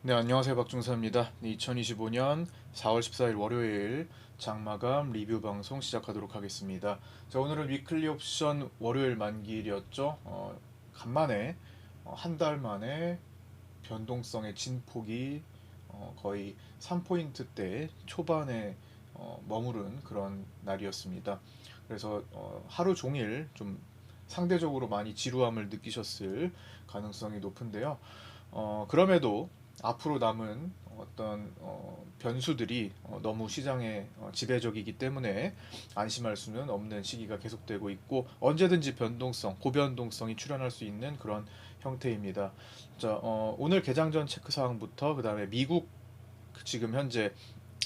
네, 안녕하세요. 박중사입니다. 2025년 4월 14일 월요일 장마감 리뷰 방송 시작하도록 하겠습니다. 자, 오늘은 위클리 옵션 월요일 만기일이었죠. 어, 간만에 어, 한달 만에 변동성의 진폭이 어, 거의 3포인트대 초반에 어, 머무른 그런 날이었습니다. 그래서 어, 하루 종일 좀 상대적으로 많이 지루함을 느끼셨을 가능성이 높은데요. 어, 그럼에도 앞으로 남은 어떤 어, 변수들이 어, 너무 시장에 어, 지배적이기 때문에 안심할 수는 없는 시기가 계속되고 있고 언제든지 변동성, 고변동성이 출현할 수 있는 그런 형태입니다. 자, 어, 오늘 개장 전 체크 사항부터 그 다음에 미국 지금 현재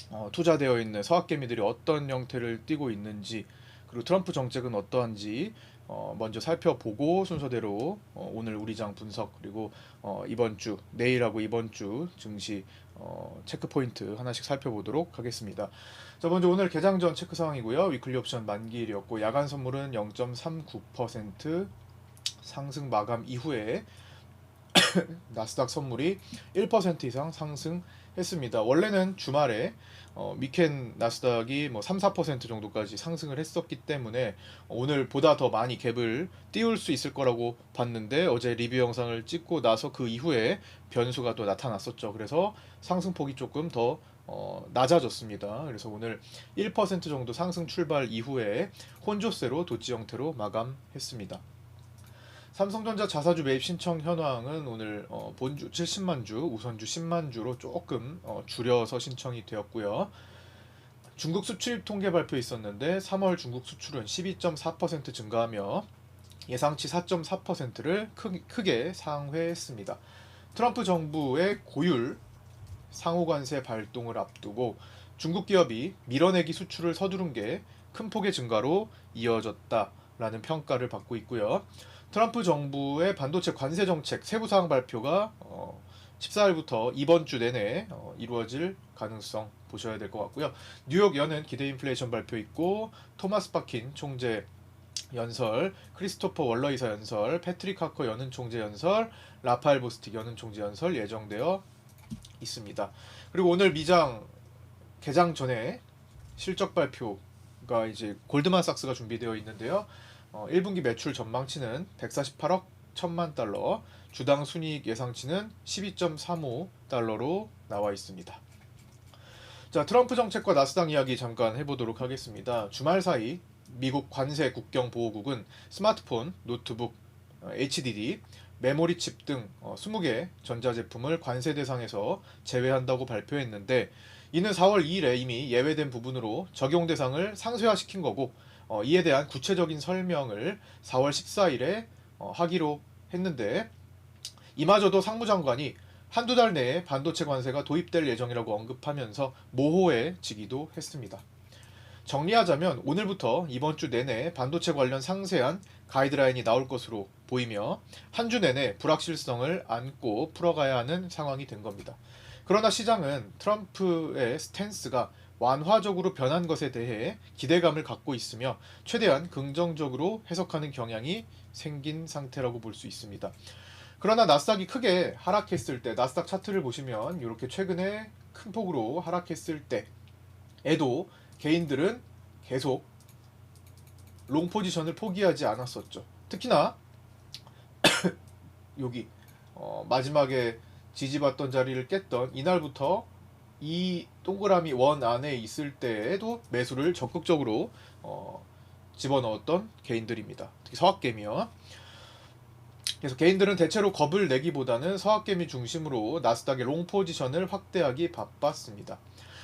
어, 투자되어 있는 서학개미들이 어떤 형태를 띠고 있는지 그리고 트럼프 정책은 어떠한지 어, 먼저 살펴보고 순서대로 어, 오늘 우리장 분석 그리고 어, 이번 주 내일하고 이번 주 증시 어, 체크 포인트 하나씩 살펴보도록 하겠습니다. 자 먼저 오늘 개장 전 체크 상황이고요. 위클리 옵션 만기일이었고 야간 선물은 0.39% 상승 마감 이후에 나스닥 선물이 1% 이상 상승했습니다. 원래는 주말에 어, 미켄 나스닥이 뭐 3, 4% 정도까지 상승을 했었기 때문에 오늘 보다 더 많이 갭을 띄울 수 있을 거라고 봤는데 어제 리뷰 영상을 찍고 나서 그 이후에 변수가 또 나타났었죠. 그래서 상승폭이 조금 더 어, 낮아졌습니다. 그래서 오늘 1% 정도 상승 출발 이후에 혼조세로 도치 형태로 마감했습니다. 삼성전자 자사주 매입 신청 현황은 오늘 어, 본주 70만 주, 우선주 10만 주로 조금 어, 줄여서 신청이 되었고요. 중국 수출입 통계 발표 있었는데 3월 중국 수출은 12.4% 증가하며 예상치 4.4%를 크게 상회했습니다. 트럼프 정부의 고율 상호관세 발동을 앞두고 중국 기업이 밀어내기 수출을 서두른 게 큰 폭의 증가로 이어졌다라는 평가를 받고 있고요. 트럼프 정부의 반도체 관세 정책 세부 사항 발표가 어, 14일부터 이번 주 내내 어, 이루어질 가능성 보셔야 될 것 같고요. 뉴욕 연은 기대 인플레이션 발표 있고 토마스 바킨 총재 연설, 크리스토퍼 월러 이사 연설, 패트릭 하커 연은 총재 연설, 라파엘 보스틱 연은 총재 연설 예정되어 있습니다. 그리고 오늘 미장 개장 전에 실적 발표가 이제 골드만삭스가 준비되어 있는데요. 어, 1분기 매출 전망치는 148억 1000만 달러, 주당 순이익 예상치는 12.35 달러로 나와 있습니다. 자, 트럼프 정책과 나스닥 이야기 잠깐 해보도록 하겠습니다. 주말 사이 미국 관세 국경 보호국은 스마트폰, 노트북, 어, HDD, 메모리 칩 등 20개 어, 전자제품을 관세 대상에서 제외한다고 발표했는데 이는 4월 2일에 이미 예외된 부분으로 적용 대상을 상쇄화시킨 거고 어, 이에 대한 구체적인 설명을 4월 14일에 하기로 했는데 이마저도 상무장관이 한두 달 내에 반도체 관세가 도입될 예정이라고 언급하면서 모호해지기도 했습니다. 정리하자면 오늘부터 이번 주 내내 반도체 관련 상세한 가이드라인이 나올 것으로 보이며 한 주 내내 불확실성을 안고 풀어가야 하는 상황이 된 겁니다. 그러나 시장은 트럼프의 스탠스가 완화적으로 변한 것에 대해 기대감을 갖고 있으며 최대한 긍정적으로 해석하는 경향이 생긴 상태라고 볼 수 있습니다. 그러나 나스닥이 크게 하락했을 때 나스닥 차트를 보시면 이렇게 최근에 큰 폭으로 하락했을 때에도 개인들은 계속 롱 포지션을 포기하지 않았었죠. 특히나 여기 어, 마지막에 지지받던 자리를 깼던 이날부터 이 동그라미 원 안에 있을 때에도 매수를 적극적으로 어, 집어넣었던 개인들입니다. 특히 서학개미요. 그래서 개인들은 대체로 겁을 내기보다는 서학개미 중심으로 나스닥의 롱 포지션을 확대하기 바빴습니다.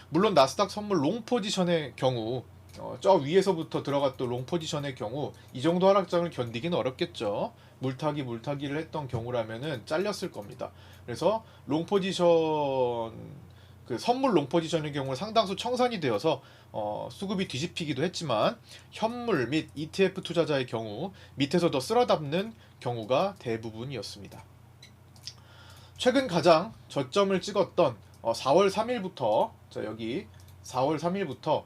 물론 나스닥 선물 롱 포지션의 경우 어, 저 위에서부터 들어갔던 롱 포지션의 경우 이 정도 하락장을 견디기는 어렵겠죠. 물타기 물타기를 했던 경우라면은 잘렸을 겁니다. 그래서 롱 포지션 그 선물 롱 포지션의 경우 상당수 청산이 되어서 어, 수급이 뒤집히기도 했지만 현물 및 ETF 투자자의 경우 밑에서 더 쓸어담는 경우가 대부분이었습니다. 최근 가장 저점을 찍었던 어, 4월 3일부터 자 여기 4월 3일부터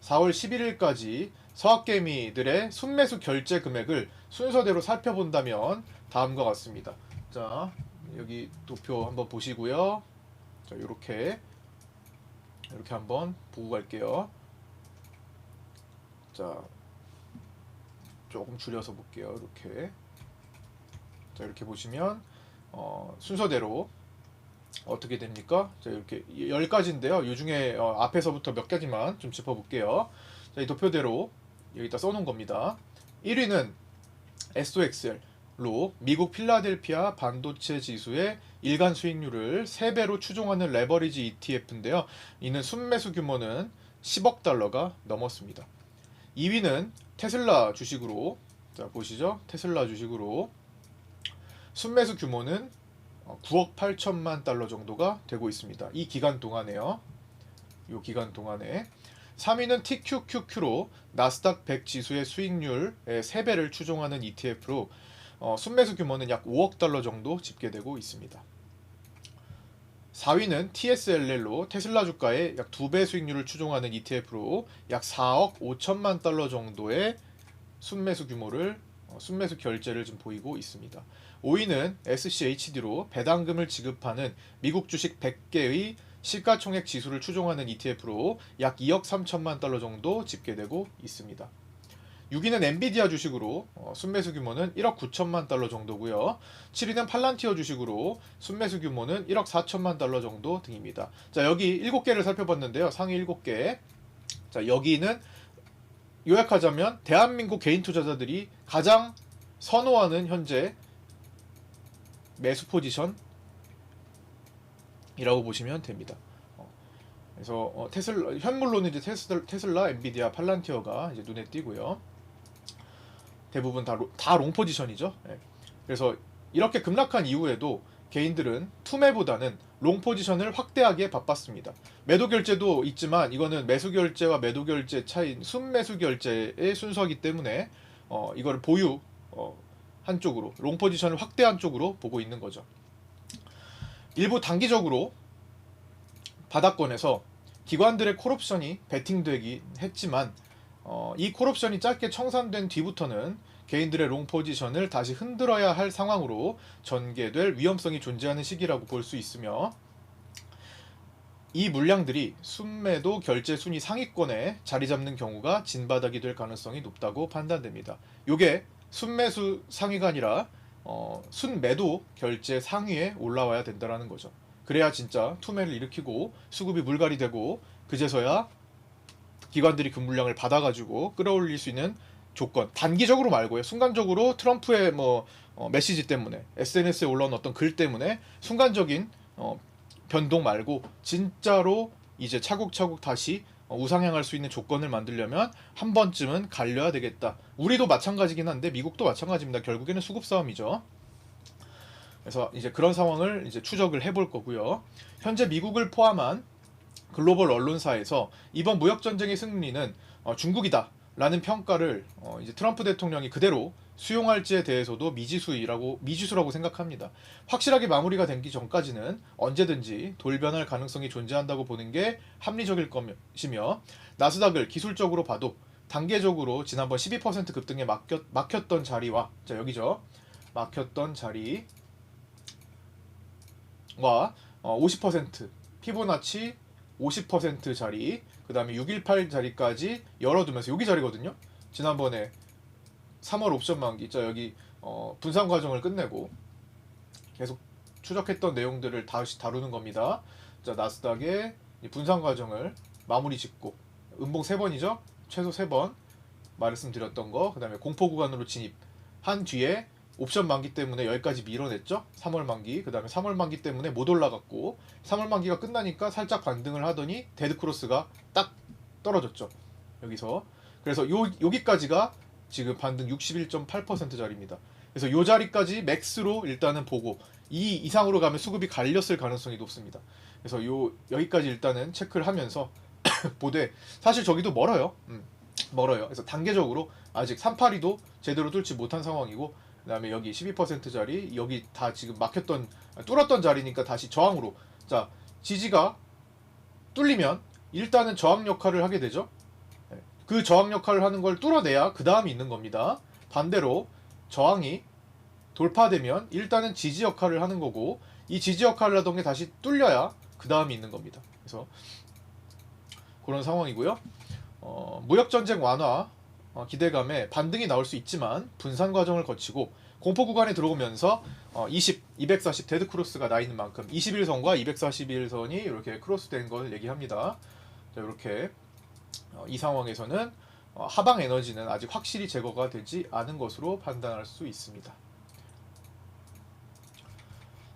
4월 11일까지 서학개미들의 순매수 결제 금액을 순서대로 살펴본다면 다음과 같습니다. 자 여기 도표 한번 보시고요. 자, 이렇게 이렇게 한번 보고 갈게요. 자, 조금 줄여서 볼게요. 이렇게 자 이렇게 보시면 어, 순서대로 어떻게 됩니까? 자 이렇게 10가지인데요. 이 중에 어, 앞에서부터 몇 가지만 좀 짚어볼게요. 자, 이 도표대로 여기다 써놓은 겁니다. 1위는 SOXL로 미국 필라델피아 반도체 지수의 일간 수익률을 3배로 추종하는 레버리지 ETF인데요. 이는 순매수 규모는 10억 달러가 넘었습니다. 2위는 테슬라 주식으로 자 보시죠. 테슬라 주식으로 순매수 규모는 어, 9억 8천만 달러 정도가 되고 있습니다. 이 기간 동안에요. 이 기간 동안에 3위는 TQQQ로 나스닥 100 지수의 수익률의 3배를 추종하는 ETF로 어, 순매수 규모는 약 5억 달러 정도 집계되고 있습니다. 4위는 TSLL로 테슬라 주가의 약 2배 수익률을 추종하는 ETF로 약 4억 5천만 달러 정도의 순매수 규모를 어, 순매수 결제를 좀 보이고 있습니다. 5위는 SCHD로 배당금을 지급하는 미국 주식 100개의 시가총액 지수를 추종하는 ETF로 약 2억 3천만 달러 정도 집계되고 있습니다. 6위는 엔비디아 주식으로 어, 순매수 규모는 1억 9천만 달러 정도고요. 7위는 팔란티어 주식으로 순매수 규모는 1억 4천만 달러 정도 등입니다. 자, 여기 7개를 살펴봤는데요. 상위 7개. 자, 여기는 요약하자면 대한민국 개인 투자자들이 가장 선호하는 현재 매수 포지션이라고 보시면 됩니다. 어, 그래서 어, 테슬라 현물로는 이제 테슬라, 테슬라, 엔비디아, 팔란티어가 이제 눈에 띄고요. 대부분 다, 로- 다 롱포지션이죠. 예. 그래서 이렇게 급락한 이후에도 개인들은 투매보다는 롱포지션을 확대하기에 바빴습니다. 매도 결제도 있지만 이거는 매수 결제와 매도 결제 차이인 순매수 결제의 순서이기 때문에 어, 이거를 보유 어, 한쪽으로 롱포지션을 확대한 쪽으로 보고 있는 거죠. 일부 단기적으로 바닥권에서 기관들의 콜옵션이 베팅되긴 했지만 어, 이 콜옵션이 짧게 청산된 뒤부터는 개인들의 롱 포지션을 다시 흔들어야 할 상황으로 전개될 위험성이 존재하는 시기라고 볼 수 있으며 이 물량들이 순매도 결제 순위 상위권에 자리 잡는 경우가 진바닥이 될 가능성이 높다고 판단됩니다. 요게 순매수 상위가 아니라 어, 순매도 결제 상위에 올라와야 된다라는 거죠. 그래야 진짜 투매를 일으키고 수급이 물갈이 되고 그제서야 기관들이 그 물량을 받아가지고 끌어올릴 수 있는 조건 단기적으로 말고요 순간적으로 트럼프의 뭐 어, 메시지 때문에 SNS에 올라온 어떤 글 때문에 순간적인 어, 변동 말고 진짜로 이제 차곡차곡 다시 어, 우상향할 수 있는 조건을 만들려면 한 번쯤은 갈려야 되겠다. 우리도 마찬가지긴 한데 미국도 마찬가지입니다. 결국에는 수급 싸움이죠. 그래서 이제 그런 상황을 이제 추적을 해볼 거고요. 현재 미국을 포함한 글로벌 언론사에서 이번 무역 전쟁의 승리는 어, 중국이다라는 평가를 어, 이제 트럼프 대통령이 그대로 수용할지에 대해서도 미지수이라고 미지수라고 생각합니다. 확실하게 마무리가 되기 전까지는 언제든지 돌변할 가능성이 존재한다고 보는 게 합리적일 것이며 나스닥을 기술적으로 봐도 단계적으로 지난번 12% 급등에 막혔, 막혔던 자리와 자 여기죠 막혔던 자리와 어, 50% 피보나치 50% 자리, 그 다음에 618 자리까지 열어두면서 여기 자리거든요. 지난번에 3월 옵션 만기, 자 여기 어, 분산 과정을 끝내고 계속 추적했던 내용들을 다시 다루는 겁니다. 자 나스닥의 이 분산 과정을 마무리 짓고 음봉 3번이죠. 최소 3번 말씀드렸던 거, 그 다음에 공포 구간으로 진입한 뒤에 옵션 만기 때문에 여기까지 밀어냈죠. 3월 만기. 그다음에 3월 만기 때문에 못 올라갔고 3월 만기가 끝나니까 살짝 반등을 하더니 데드 크로스가 딱 떨어졌죠. 여기서. 그래서 요 여기까지가 지금 반등 61.8% 자리입니다. 그래서 요 자리까지 맥스로 일단은 보고 이 이상으로 가면 수급이 갈렸을 가능성이 높습니다. 그래서 요 여기까지 일단은 체크를 하면서 보되 사실 저기도 멀어요. 음, 멀어요. 그래서 단계적으로 아직 382도 제대로 뚫지 못한 상황이고 그다음에 여기 12%짜리 여기 다 지금 막혔던 뚫었던 자리니까 다시 저항으로 자 지지가 뚫리면 일단은 저항 역할을 하게 되죠. 네. 그 저항 역할을 하는 걸 뚫어내야 그 다음이 있는 겁니다. 반대로 저항이 돌파되면 일단은 지지 역할을 하는 거고 이 지지 역할을 하던 게 다시 뚫려야 그 다음이 있는 겁니다. 그래서 그런 상황이고요. 어, 무역 전쟁 완화 어, 기대감에 반등이 나올 수 있지만 분산 과정을 거치고 공포 구간에 들어오면서 어, 20, 240 데드 크로스가 나 있는 만큼 21선과 241선이 이렇게 크로스된 걸 얘기합니다. 자, 이렇게 어, 이 상황에서는 어, 하방 에너지는 아직 확실히 제거가 되지 않은 것으로 판단할 수 있습니다.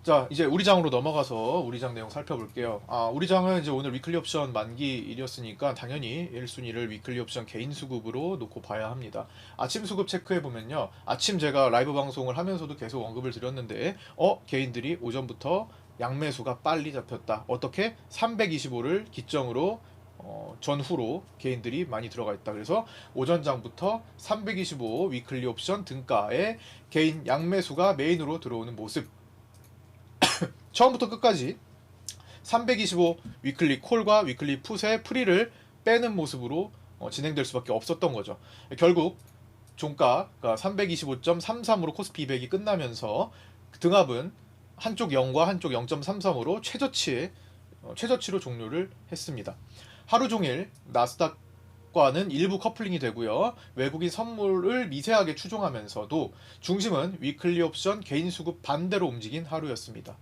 자 이제 우리 장으로 넘어가서 우리 장 내용 살펴볼게요. 아 우리 장은 이제 오늘 위클리 옵션 만기일이었으니까 당연히 1순위를 위클리 옵션 개인 수급으로 놓고 봐야 합니다. 아침 수급 체크해 보면요. 아침 제가 라이브 방송을 하면서도 계속 언급을 드렸는데 어 개인들이 오전부터 양매수가 빨리 잡혔다. 어떻게 325를 기점으로 어, 전후로 개인들이 많이 들어가 있다. 그래서 오전장부터 325 위클리 옵션 등가에 개인 양매수가 메인으로 들어오는 모습. 처음부터 끝까지 325 위클리 콜과 위클리 풋의 프리를 빼는 모습으로 어, 진행될 수밖에 없었던 거죠. 결국 종가가 325.33으로 코스피 200이 끝나면서 등합은 한쪽 0과 한쪽 0.33으로 최저치에 어, 최저치로 종료를 했습니다. 하루 종일 나스닥 과는 일부 커플링이 되고요. 외국인 선물을 미세하게 추종하면서도 중심은 위클리 옵션 개인 수급 반대로 움직인 하루였습니다.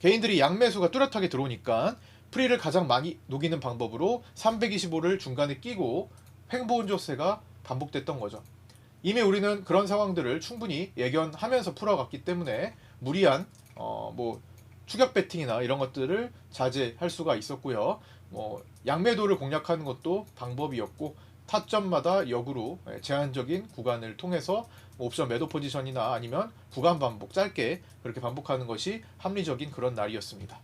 개인들이 양매수가 뚜렷하게 들어오니까 프리를 가장 많이 녹이는 방법으로 325를 중간에 끼고 횡보 운조세가 반복됐던 거죠. 이미 우리는 그런 상황들을 충분히 예견하면서 풀어갔기 때문에 무리한 어 뭐 추격 배팅이나 이런 것들을 자제할 수가 있었고요. 뭐 양매도를 공략하는 것도 방법이었고 타점마다 역으로 예, 제한적인 구간을 통해서 뭐 옵션 매도 포지션이나 아니면 구간 반복 짧게 그렇게 반복하는 것이 합리적인 그런 날이었습니다.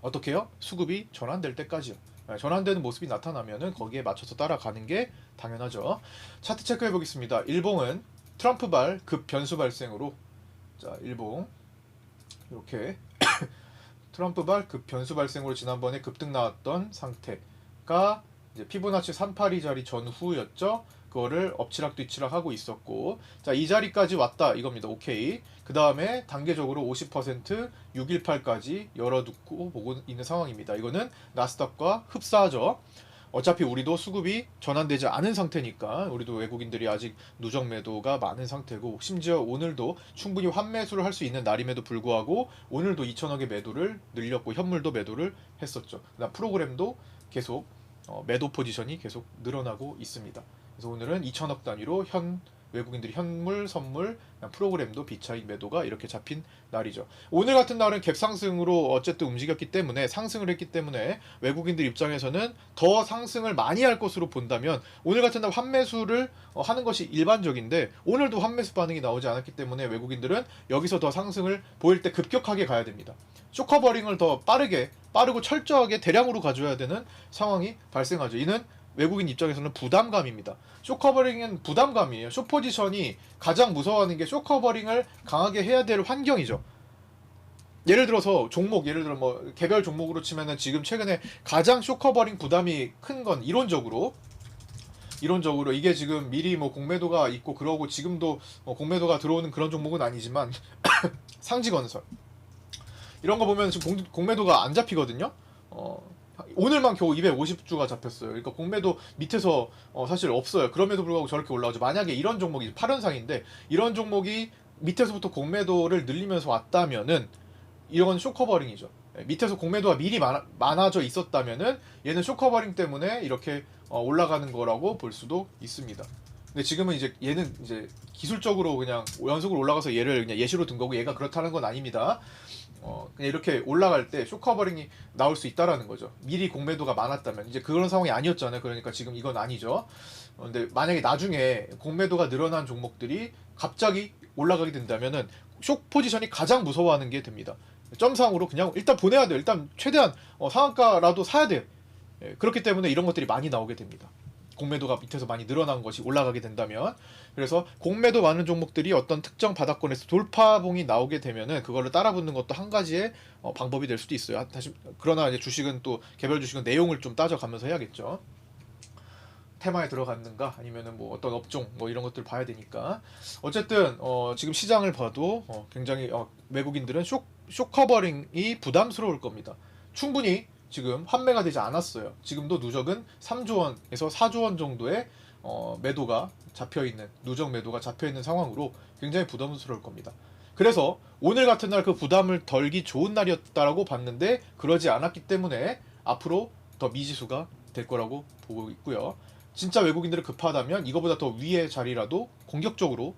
어떻게요? 수급이 전환될 때까지요. 예, 전환되는 모습이 나타나면은 거기에 맞춰서 따라가는 게 당연하죠. 차트 체크해 보겠습니다. 일봉은 트럼프발 급 변수 발생으로 자 일봉 이렇게 트럼프발 급 변수 발생으로 지난번에 급등 나왔던 상태가 이제 피보나치 382 자리 전후였죠. 그거를 엎치락 뒤치락 하고 있었고 자 이 자리까지 왔다 이겁니다. 오케이. 그 다음에 단계적으로 50% 618까지 열어두고 보고 있는 상황입니다. 이거는 나스닥과 흡사하죠. 어차피 우리도 수급이 전환되지 않은 상태니까 우리도 외국인들이 아직 누적 매도가 많은 상태고 심지어 오늘도 충분히 환매수를 할 수 있는 날임에도 불구하고 오늘도 2천억의 매도를 늘렸고 현물도 매도를 했었죠. 그다음 프로그램도 계속 어, 매도 포지션이 계속 늘어나고 있습니다. 그래서 오늘은 2천억 단위로 현 외국인들이 현물, 선물, 프로그램도 비차익 매도가 이렇게 잡힌 날이죠. 오늘 같은 날은 갭 상승으로 어쨌든 움직였기 때문에 상승을 했기 때문에 외국인들 입장에서는 더 상승을 많이 할 것으로 본다면 오늘 같은 날 환매수를 어, 하는 것이 일반적인데 오늘도 환매수 반응이 나오지 않았기 때문에 외국인들은 여기서 더 상승을 보일 때 급격하게 가야 됩니다. 쇼커버링을 더 빠르게 빠르고 철저하게 대량으로 가져야 되는 상황이 발생하죠. 이는 외국인 입장에서는 부담감입니다. 쇼커버링은 부담감이에요. 쇼포지션이 가장 무서워하는 게 쇼커버링을 강하게 해야 될 환경이죠. 예를 들어서 종목, 예를 들어 뭐 개별 종목으로 치면은 지금 최근에 가장 쇼커버링 부담이 큰 건 이론적으로 이론적으로 이게 지금 미리 뭐 공매도가 있고 그러고 지금도 뭐 공매도가 들어오는 그런 종목은 아니지만 상지건설 이런 거 보면 지금 공, 공매도가 안 잡히거든요. 어, 오늘만 겨우 250주가 잡혔어요. 그러니까 공매도 밑에서 어, 사실 없어요. 그럼에도 불구하고 저렇게 올라오죠. 만약에 이런 종목이 8연상인데 이런 종목이 밑에서부터 공매도를 늘리면서 왔다면은 이건 쇼커버링이죠. 예, 밑에서 공매도가 미리 많아, 많아 져 있었다면은 얘는 쇼커버링 때문에 이렇게 어, 올라가는 거라고 볼 수도 있습니다. 근데 지금은 이제 얘는 이제 기술적으로 그냥 연속으로 올라가서 얘를 그냥 예시로 든 거고 얘가 그렇다는 건 아닙니다. 어, 그냥 이렇게 올라갈 때 쇼커버링이 나올 수 있다라는 거죠. 미리 공매도가 많았다면 이제 그런 상황이 아니었잖아요. 그러니까 지금 이건 아니죠. 어, 근데 만약에 나중에 공매도가 늘어난 종목들이 갑자기 올라가게 된다면은 쇼 포지션이 가장 무서워하는 게 됩니다. 점상으로 그냥 일단 보내야 돼요. 일단 최대한 어, 상한가라도 사야 돼요. 예, 그렇기 때문에 이런 것들이 많이 나오게 됩니다. 공매도가 밑에서 많이 늘어난 것이 올라가게 된다면 그래서 공매도 많은 종목들이 어떤 특정 바닥권에서 돌파봉이 나오게 되면은 그거를 따라붙는 것도 한 가지의 어, 방법이 될 수도 있어요. 다시 그러나 이제 주식은 또 개별 주식은 내용을 좀 따져가면서 해야겠죠. 테마에 들어갔는가 아니면은 뭐 어떤 업종 뭐 이런 것들 봐야 되니까 어쨌든 어 지금 시장을 봐도 어 굉장히 어 외국인들은 쇼 쇼커버링이 부담스러울 겁니다. 충분히 지금 환매가 되지 않았어요. 지금도 누적은 3조 원에서 4조 원 정도의 어, 매도가 잡혀 있는 누적 매도가 잡혀 있는 상황으로 굉장히 부담스러울 겁니다. 그래서 오늘 같은 날 그 부담을 덜기 좋은 날이었다라고 봤는데 그러지 않았기 때문에 앞으로 더 미지수가 될 거라고 보고 있고요. 진짜 외국인들이 급하다면 이거보다 더 위의 자리라도 공격적으로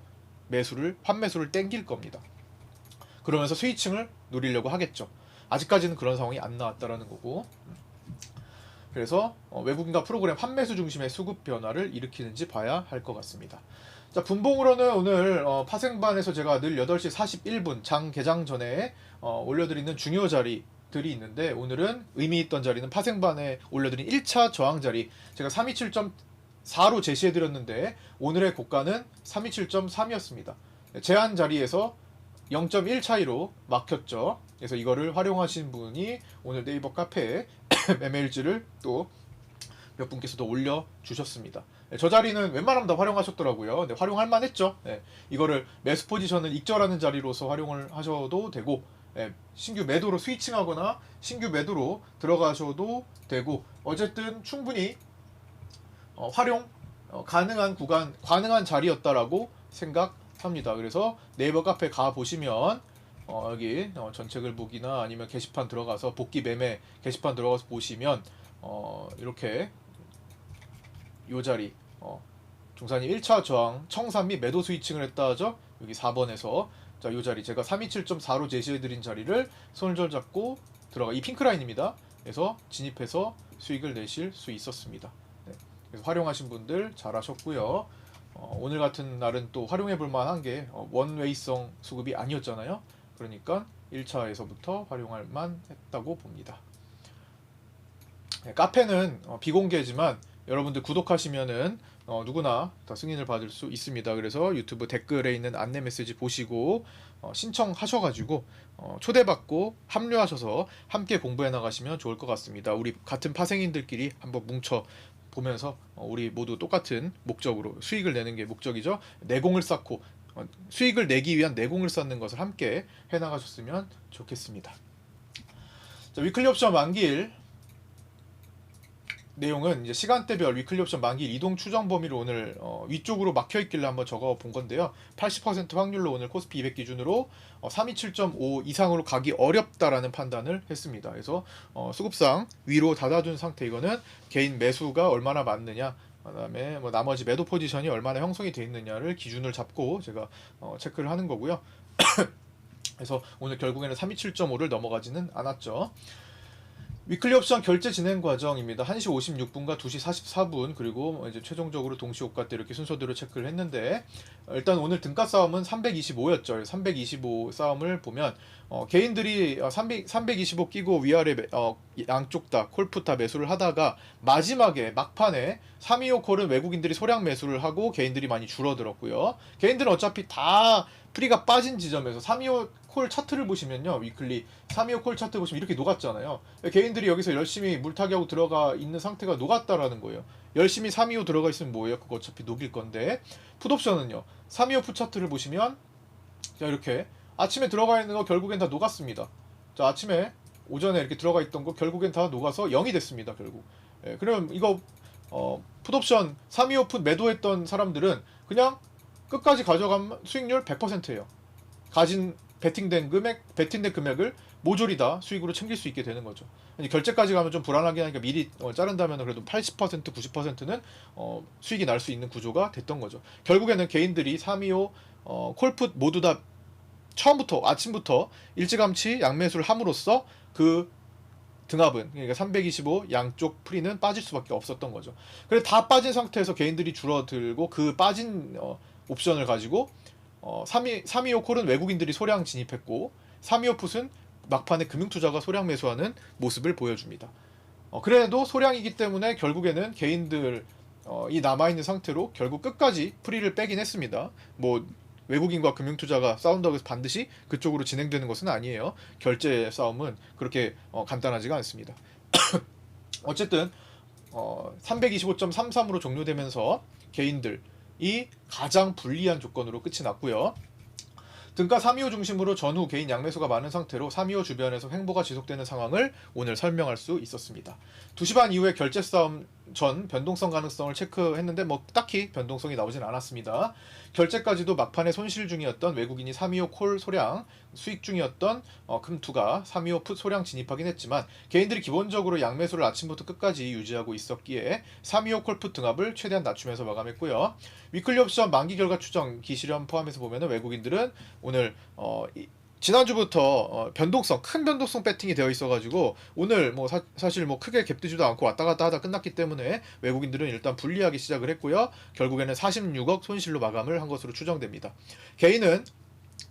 매수를 판매수를 땡길 겁니다. 그러면서 스위칭을 노리려고 하겠죠. 아직까지는 그런 상황이 안 나왔다라는 거고. 그래서 어, 외국인과 프로그램 판매수 중심의 수급 변화를 일으키는지 봐야 할 것 같습니다. 자, 분봉으로는 오늘 어, 파생반에서 제가 늘 8시 41분 장 개장 전에 어, 올려드리는 중요 자리들이 있는데 오늘은 의미 있던 자리는 파생반에 올려드린 1차 저항 자리 제가 327.4로 제시해드렸는데 오늘의 고가는 327.3이었습니다. 제한 자리에서 0.1 차이로 막혔죠. 그래서 이거를 활용하신 분이 오늘 네이버 카페에 매매일지를 또 몇 분께서 도 올려 주셨습니다. 네, 저 자리는 웬만하면 다 활용하셨더라고요. 근데 활용할 만했죠. 네, 이거를 매수 포지션을 익절하는 자리로서 활용을 하셔도 되고 네, 신규 매도로 스위칭하거나 신규 매도로 들어가셔도 되고 어쨌든 충분히 어, 활용 어, 가능한 구간 가능한 자리였다라고 생각합니다. 그래서 네이버 카페 가 보시면 어, 여기 어, 전체 글보기나 아니면 게시판 들어가서 복귀 매매 게시판 들어가서 보시면 어, 이렇게 요 자리 어, 중산이 1차 저항 청산 및 매도 스위칭을 했다 하죠. 여기 4번에서 자, 요 자리 제가 327.4로 제시해 드린 자리를 손절 잡고 들어가 이 핑크 라인입니다. 그래서 진입해서 수익을 내실 수 있었습니다. 네. 그래서 활용하신 분들 잘하셨고요. 어, 오늘 같은 날은 또 활용해 볼 만한 게 어, 원웨이성 수급이 아니었잖아요. 그러니까 1차에서부터 활용할 만 했다고 봅니다. 네, 카페는 어, 비공개지만 여러분들 구독하시면은 어, 누구나 다 승인을 받을 수 있습니다. 그래서 유튜브 댓글에 있는 안내 메시지 보시고 어, 신청하셔가지고 어, 초대받고 합류하셔서 함께 공부해 나가시면 좋을 것 같습니다. 우리 같은 파생인들끼리 한번 뭉쳐 보면서 어, 우리 모두 똑같은 목적으로 수익을 내는 게 목적이죠. 내공을 쌓고 어, 수익을 내기 위한 내공을 쌓는 것을 함께 해 나가셨으면 좋겠습니다. 자, 위클리 옵션 만기일 내용은 이제 시간대별 위클리 옵션 만기 이동 추정 범위를 오늘 어, 위쪽으로 막혀 있길래 한번 적어 본 건데요. 80% 확률로 오늘 코스피 200 기준으로 어, 327.5 이상으로 가기 어렵다라는 판단을 했습니다. 그래서 어, 수급상 위로 닫아둔 상태 이거는 개인 매수가 얼마나 맞느냐 그다음에 뭐 나머지 매도 포지션이 얼마나 형성이 돼 있느냐를 기준을 잡고 제가 어, 체크를 하는 거고요. 그래서 오늘 결국에는 327.5를 넘어가지는 않았죠. 위클리 옵션 결제 진행 과정입니다. 1시 56분과 2시 44분 그리고 뭐 이제 최종적으로 동시 오가 때 이렇게 순서대로 체크를 했는데 어, 일단 오늘 등가 싸움은 325였죠. 325 싸움을 보면 어, 개인들이 어, 300, 325 끼고 위아래 매- 어, 양쪽 다 콜프 다 매수를 하다가 마지막에 막판에 325 콜은 외국인들이 소량 매수를 하고 개인들이 많이 줄어들었고요. 개인들은 어차피 다 프리가 빠진 지점에서 325 콜 차트를 보시면요. 위클리 325 콜 차트 보시면 이렇게 녹았잖아요. 개인들이 여기서 열심히 물타기하고 들어가 있는 상태가 녹았다라는 거예요. 열심히 325 들어가 있으면 뭐예요? 그거 어차피 녹일 건데. 풋옵션은요. 325 풋 차트를 보시면 자 이렇게 아침에 들어가 있는 거 결국엔 다 녹았습니다. 자 아침에 오전에 이렇게 들어가 있던 거 결국엔 다 녹아서 0이 됐습니다. 결국. 예, 그럼 이거 어, 풋옵션 325풋 매도했던 사람들은 그냥 끝까지 가져가면 수익률 100%예요. 가진 베팅된 금액, 베팅된 금액을 모조리 다 수익으로 챙길 수 있게 되는 거죠. 결제까지 가면 좀 불안하긴 하니까 미리 어, 자른다면 그래도 80% 90%는 어, 수익이 날 수 있는 구조가 됐던 거죠. 결국에는 개인들이 325 어, 콜풋 모두 다 처음부터 아침부터 일찌감치 양매수를 함으로써 그 등합은 그러니까 325 양쪽 프리는 빠질 수밖에 없었던 거죠. 그래 다 빠진 상태에서 개인들이 줄어들고 그 빠진 어, 옵션을 가지고 어, 325, 325 콜은 외국인들이 소량 진입했고 325 풋은 막판에 금융투자가 소량 매수하는 모습을 보여줍니다. 어, 그래도 소량이기 때문에 결국에는 개인들 어, 이 남아있는 상태로 결국 끝까지 프리를 빼긴 했습니다. 뭐 외국인과 금융투자가 싸운다고 해서 반드시 그쪽으로 진행되는 것은 아니에요. 결제 싸움은 그렇게 어, 간단하지가 않습니다. 어쨌든 어, 325.33으로 종료되면서 개인들 이 가장 불리한 조건으로 끝이 났고요. 등가 325 중심으로 전후 개인 양매수가 많은 상태로 325 주변에서 횡보가 지속되는 상황을 오늘 설명할 수 있었습니다. 2시 반 이후에 결제 싸움 전 변동성 가능성을 체크했는데 뭐 딱히 변동성이 나오진 않았습니다. 결제까지도 막판에 손실 중이었던 외국인이 325 콜 소량 수익 중이었던 어, 금투가 325풋 소량 진입하긴 했지만 개인들이 기본적으로 양매수를 아침부터 끝까지 유지하고 있었기에 325 콜 풋 등압을 최대한 낮추면서 마감했고요. 위클리 옵션 만기 결과 추정 기실현 포함해서 보면은 외국인들은 오늘 어, 이- 지난주부터 어, 변동성 큰 변동성 배팅이 되어 있어가지고 오늘 뭐 사, 사실 뭐 크게 갭뜨지도 않고 왔다 갔다 하다 끝났기 때문에 외국인들은 일단 불리하게 시작을 했고요. 결국에는 46억 손실로 마감을 한 것으로 추정됩니다. 개인은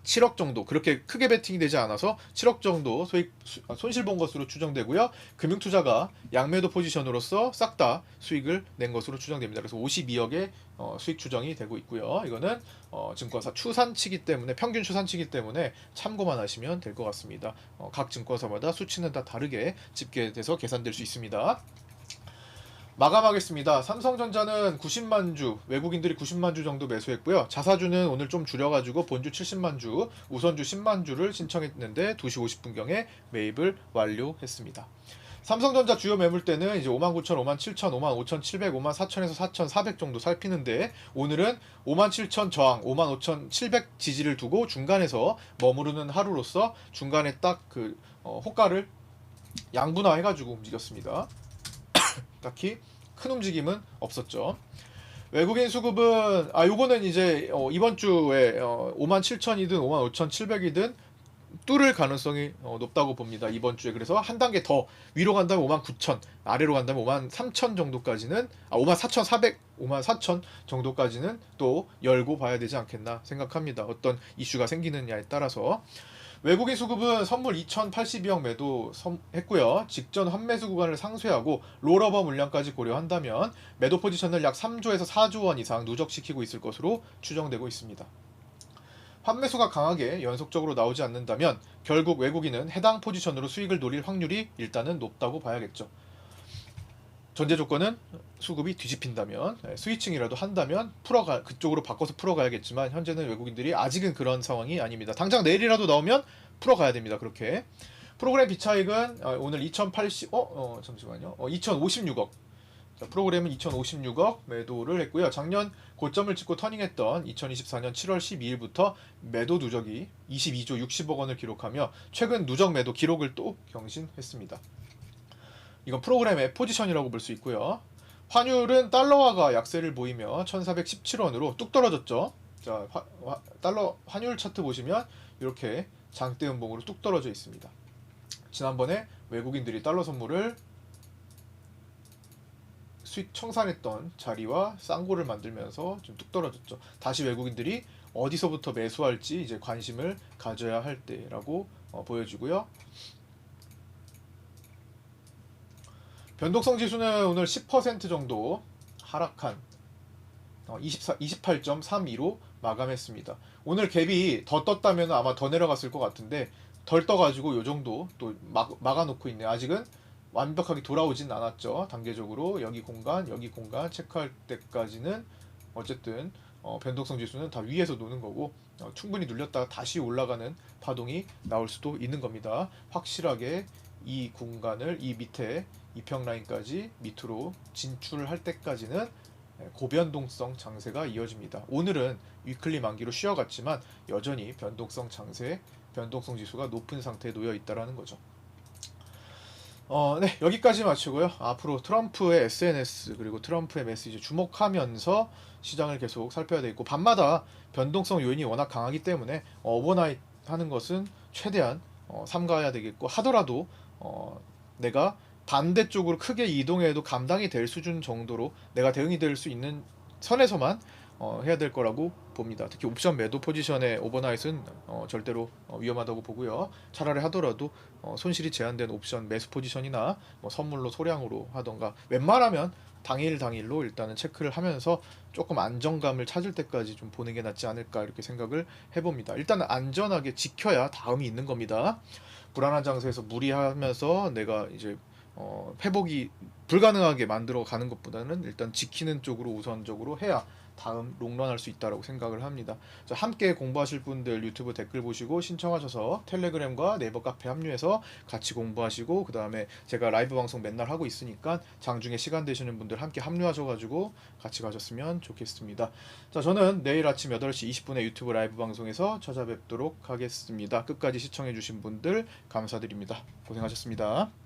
7억 정도 그렇게 크게 베팅이 되지 않아서 7억 정도 수- 아, 손실 본 것으로 추정되고요. 금융 투자가 양매도 포지션으로서 싹 다 수익을 낸 것으로 추정됩니다. 그래서 52억의 어, 수익 추정이 되고 있고요. 이거는 어, 증권사 추산치기 때문에 평균 추산치기 때문에 참고만 하시면 될 것 같습니다. 어, 각 증권사마다 수치는 다 다르게 집계돼서 계산될 수 있습니다 마감하겠습니다. 삼성전자는 90만 주, 외국인들이 90만 주 정도 매수했고요. 자사주는 오늘 좀 줄여가지고 본주 70만 주, 우선주 10만 주를 신청했는데 2시 50분경에 매입을 완료했습니다. 삼성전자 주요 매물대는 이제 59,000, 57,000, 55,700, 54,000에서 4,400 정도 살피는데 오늘은 57,000 저항, 55,700 지지를 두고 중간에서 머무르는 하루로서 중간에 딱그 호가를 양분화해가지고 움직였습니다. 딱히 큰 움직임은 없었죠. 외국인 수급은 아 요거는 이제 어, 이번 주에 어, 57,000이든 55,700이든 뚫을 가능성이 어, 높다고 봅니다. 이번 주에 그래서 한 단계 더 위로 간다면 59,000, 아래로 간다면 53,000 정도까지는 아 54,400, 54,000 정도까지는 또 열고 봐야 되지 않겠나 생각합니다. 어떤 이슈가 생기느냐에 따라서 외국인 수급은 선물 2,082억 매도 섬- 했고요. 직전 환매수 구간을 상쇄하고 롤오버 물량까지 고려한다면 매도 포지션을 약 3조에서 4조 원 이상 누적시키고 있을 것으로 추정되고 있습니다. 환매수가 강하게 연속적으로 나오지 않는다면 결국 외국인은 해당 포지션으로 수익을 노릴 확률이 일단은 높다고 봐야겠죠. 전제 조건은 수급이 뒤집힌다면 예, 스위칭이라도 한다면 풀어가 그쪽으로 바꿔서 풀어가야겠지만 현재는 외국인들이 아직은 그런 상황이 아닙니다. 당장 내일이라도 나오면 풀어가야 됩니다. 그렇게 프로그램 비차익은 어, 오늘 2080 어, 어 잠시만요. 어, 2056억 자, 프로그램은 2056억 매도를 했고요. 작년 고점을 찍고 터닝했던 2024년 7월 12일부터 매도 누적이 22조 60억 원을 기록하며 최근 누적 매도 기록을 또 경신했습니다. 이건 프로그램의 포지션이라고 볼 수 있고요. 환율은 달러화가 약세를 보이며 1417원으로 뚝 떨어졌죠. 자, 화- 화- 달러 환율 차트 보시면 이렇게 장대 음봉으로 뚝 떨어져 있습니다. 지난번에 외국인들이 달러 선물을 수익 청산했던 자리와 쌍고를 만들면서 좀 뚝 떨어졌죠. 다시 외국인들이 어디서부터 매수할지 이제 관심을 가져야 할 때라고 어, 보여지고요. 변동성 지수는 오늘 10% 정도 하락한 어, 24, 28.32로 마감했습니다. 오늘 갭이 더 떴다면 아마 더 내려갔을 것 같은데 덜 떠가지고 요 정도 또 막, 막아놓고 있네요. 아직은 완벽하게 돌아오진 않았죠. 단계적으로 여기 공간, 여기 공간 체크할 때까지는 어쨌든 어, 변동성 지수는 다 위에서 노는 거고 어, 충분히 눌렸다가 다시 올라가는 파동이 나올 수도 있는 겁니다. 확실하게 이 공간을 이 밑에 이평 라인까지 밑으로 진출할 때까지는 예, 고변동성 장세가 이어집니다. 오늘은 위클리 만기로 쉬어갔지만 여전히 변동성 장세, 변동성 지수가 높은 상태에 놓여 있다라는 거죠. 어, 네 여기까지 마치고요. 앞으로 트럼프의 SNS 그리고 트럼프의 메시지 주목하면서 시장을 계속 살펴야 되겠고 밤마다 변동성 요인이 워낙 강하기 때문에 오버나잇 하는 것은 최대한 어, 삼가해야 되겠고 하더라도 어, 내가 반대쪽으로 크게 이동해도 감당이 될 수준 정도로 내가 대응이 될 수 있는 선에서만 어, 해야 될 거라고 봅니다. 특히 옵션 매도 포지션의 오버나잇은 어, 절대로 어, 위험하다고 보고요. 차라리 하더라도 어, 손실이 제한된 옵션 매수 포지션이나 뭐 선물로 소량으로 하던가 웬만하면 당일 당일로 일단은 체크를 하면서 조금 안정감을 찾을 때까지 좀 보는 게 낫지 않을까 이렇게 생각을 해봅니다. 일단은 안전하게 지켜야 다음이 있는 겁니다. 불안한 장세에서 무리하면서 내가 이제 어, 회복이 불가능하게 만들어 가는 것보다는 일단 지키는 쪽으로 우선적으로 해야 다음 롱런할 수 있다라고 생각을 합니다. 자, 함께 공부하실 분들 유튜브 댓글 보시고 신청하셔서 텔레그램과 네이버 카페 합류해서 같이 공부하시고 그 다음에 제가 라이브 방송 맨날 하고 있으니까 장중에 시간 되시는 분들 함께 합류하셔가지고 같이 가셨으면 좋겠습니다. 자, 저는 내일 아침 8시 20분에 유튜브 라이브 방송에서 찾아뵙도록 하겠습니다. 끝까지 시청해주신 분들 감사드립니다. 고생하셨습니다.